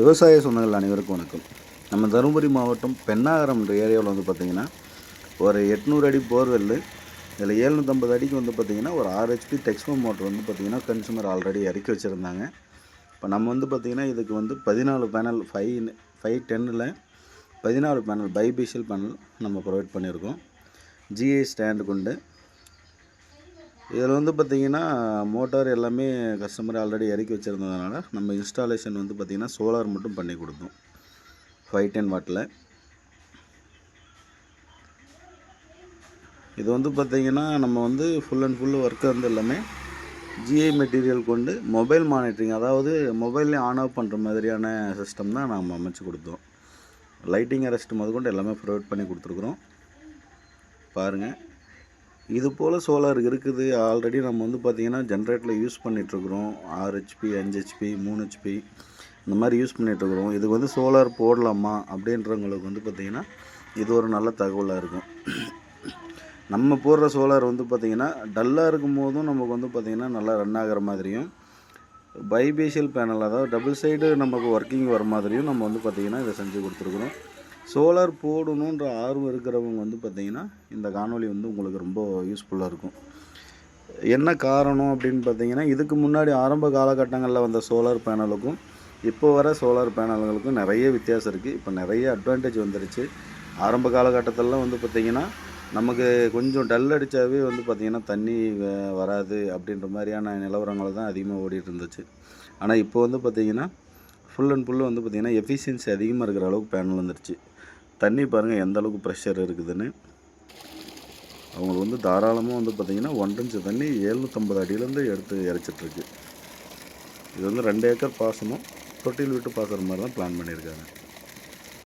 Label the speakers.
Speaker 1: விவசாய சொந்தங்கள் அனைவருக்கும் வணக்கம். நம்ம தருமபுரி மாவட்டம் பெண்ணாகரம் என்ற ஏரியாவில் வந்து பார்த்திங்கன்னா ஒரு எட்நூறு அடி போர்வெல்லு இதில் ஏழ்நூற்றம்பது அடிக்கு வந்து பார்த்திங்கன்னா ஒரு ஆறு ஹெச்பி டெக்ஸ்போ மோட்டர் வந்து பார்த்திங்கன்னா கன்சூமர் ஆல்ரெடி இறக்கி வச்சுருந்தாங்க. இப்போ நம்ம வந்து பார்த்திங்கன்னா இதுக்கு வந்து பதினாலு பேனல் ஃபைவ் ஃபைவ் டென்னில் பதினாலு பேனல் பைபிஷியல் பேனல் நம்ம ப்ரொவைட் பண்ணியிருக்கோம் ஜிஐ ஸ்டாண்டு கொண்டு இதில் வந்து பார்த்திங்கன்னா மோட்டார் எல்லாமே கஸ்டமர் ஆல்ரெடி இறக்கி வச்சுருந்ததுனால நம்ம இன்ஸ்டாலேஷன் வந்து பார்த்திங்கன்னா சோலார் மட்டும் பண்ணி கொடுத்தோம். ஃபைவ் டென் வாட்டில் இது வந்து பார்த்திங்கன்னா நம்ம வந்து ஃபுல் அண்ட் ஃபுல் ஒர்க் வந்து எல்லாமே ஜிஐ மெட்டீரியல் கொண்டு மொபைல் மானிட்டரிங் அதாவது மொபைல்லே ஆன் ஆஃப் பண்ணுற மாதிரியான சிஸ்டம் தான் நாம் அமைச்சு கொடுத்தோம். லைட்டிங் அரெஸ்ட் முதற்கொண்டு எல்லாமே ப்ரொவைட் பண்ணி கொடுத்துருக்குறோம். பாருங்கள் இது போல் சோலார் இருக்குது. ஆல்ரெடி நம்ம வந்து பார்த்திங்கன்னா ஜென்ரேட்டரில் யூஸ் பண்ணிகிட்ருக்குறோம் ஆறு ஹெச்பி அஞ்சு ஹெச்பி மூணு ஹெச்பி இந்த மாதிரி யூஸ் பண்ணிகிட்ருக்குறோம் இதுக்கு வந்து சோலார் போடலாமா அப்படின்றவங்களுக்கு வந்து பார்த்திங்கன்னா இது ஒரு நல்ல தகவலாக இருக்கும். நம்ம போடுற சோலார் வந்து பார்த்திங்கன்னா டல்லாக இருக்கும் போதும் நமக்கு வந்து பார்த்திங்கன்னா நல்லா ரன் ஆகிற மாதிரியும் பைபேஷியல் பேனல் அதாவது டபுள் சைடு நமக்கு ஒர்க்கிங் வர மாதிரியும் நம்ம வந்து பார்த்திங்கன்னா இதை செஞ்சு கொடுத்துருக்குறோம். சோலார் போடணுன்ற ஆர்வம் இருக்கிறவங்க வந்து பார்த்திங்கன்னா இந்த காணொளி வந்து உங்களுக்கு ரொம்ப யூஸ்ஃபுல்லாக இருக்கும். என்ன காரணம் அப்படின்னு பார்த்தீங்கன்னா இதுக்கு முன்னாடி ஆரம்ப காலகட்டங்களில் வந்த சோலார் பேனலுக்கும் இப்போ வர சோலார் பேனல்களுக்கும் நிறைய வித்தியாசம் இருக்குது இப்போ நிறைய அட்வான்டேஜ் வந்துருச்சு. ஆரம்ப காலகட்டத்திலலாம் வந்து பார்த்திங்கன்னா நமக்கு கொஞ்சம் டல் அடித்தாவே வந்து பார்த்திங்கன்னா தண்ணி வ- வராது அப்படின்ற மாதிரியான நிலவரங்கள் தான் அதிகமாக ஓடிட்டு இருந்துச்சு. ஆனால் இப்போ வந்து பார்த்திங்கன்னா ஃபுல் அண்ட் ஃபுல்லு வந்து பார்த்திங்கன்னா எஃபிஷியன்சி அதிகமாக இருக்கிற அளவுக்கு பேனல் வந்துருச்சு தண்ணி பாருங்கள் எந்த அளவுக்கு ப்ரெஷர் இருக்குதுன்னு. அவங்களுக்கு வந்து தாராளமாக வந்து பார்த்திங்கன்னா ஒன்றஞ்சு தண்ணி ஏழ்நூற்றம்பது அடியிலேருந்து எடுத்து இறைச்சிட்ருக்கு. இது வந்து ரெண்டு ஏக்கர் பாசனம் தொட்டியில் விட்டு பாசுகிற மாதிரி தான் பிளான் பண்ணியிருக்காங்க.